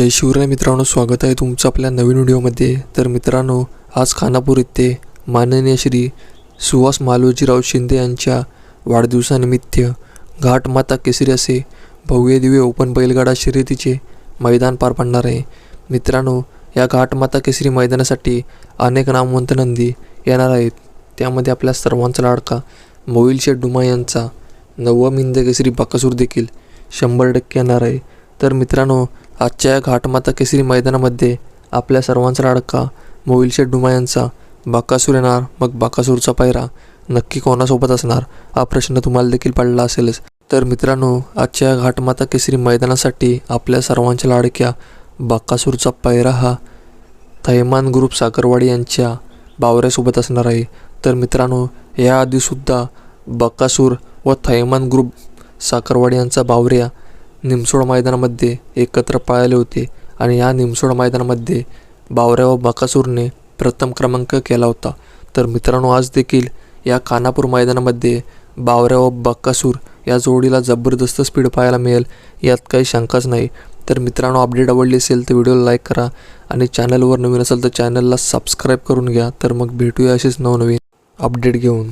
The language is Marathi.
जय शिवराय मित्रांनो स्वागत आहे तुमचं आपल्या नवीन व्हिडिओमध्ये. तर मित्रांनो आज खानापूर येथे माननीय श्री सुहास मालोजीराव शिंदे यांच्या वाढदिवसानिमित्त घाटमाता केसरी असे भव्य दिव्य ओपन बैलगाडा शर्यतीचे मैदान पार पडणार आहे. मित्रांनो या घाटमाता केसरी मैदानासाठी अनेक नामवंत नंदी येणार आहेत. त्यामध्ये आपल्या सर्वांचा लाडका मोईल शेठ डुमा यांचा नववा मिंद केसरी बकासूर देखील शंभर टक्के येणार आहे. तर मित्रांनो आजच्या या घाटमाता केसरी मैदानामध्ये आपल्या सर्वांचा लाडका मोईल डुमा यांचा बाकासूर येणार मग बाकासूरचा पायरा नक्की कोणासोबत असणार हा प्रश्न तुम्हाला देखील पडला असेलच. तर मित्रांनो आजच्या या घाटमाता केसरी मैदानासाठी आपल्या सर्वांच्या लाडक्या बाकासूरचा पायरा हा थैमान ग्रुप साखरवाडी यांच्या बावऱ्यासोबत असणार आहे. तर मित्रांनो याआधीसुद्धा बकासूर व थैमान ग्रुप साखरवाडी यांचा बावऱ्या निमसोड मैदानामध्ये एकत्र पाळले होते आणि या निमसोड मैदानामध्ये बावऱ्या व बकासूरने प्रथम क्रमांक केला होता. तर मित्रांनो आज देखील या खानापूर मैदानामध्ये बावऱ्या व बक्कासूर या जोडीला जबरदस्त स्पीड पाहायला मिळेल यात काही शंकाच नाही. तर मित्रांनो अपडेट आवडली असेल तर व्हिडिओला लाईक करा आणि चॅनलवर नवीन असेल तर चॅनलला सबस्क्राईब करून घ्या. तर मग भेटूया असेच नवनवीन अपडेट घेऊन.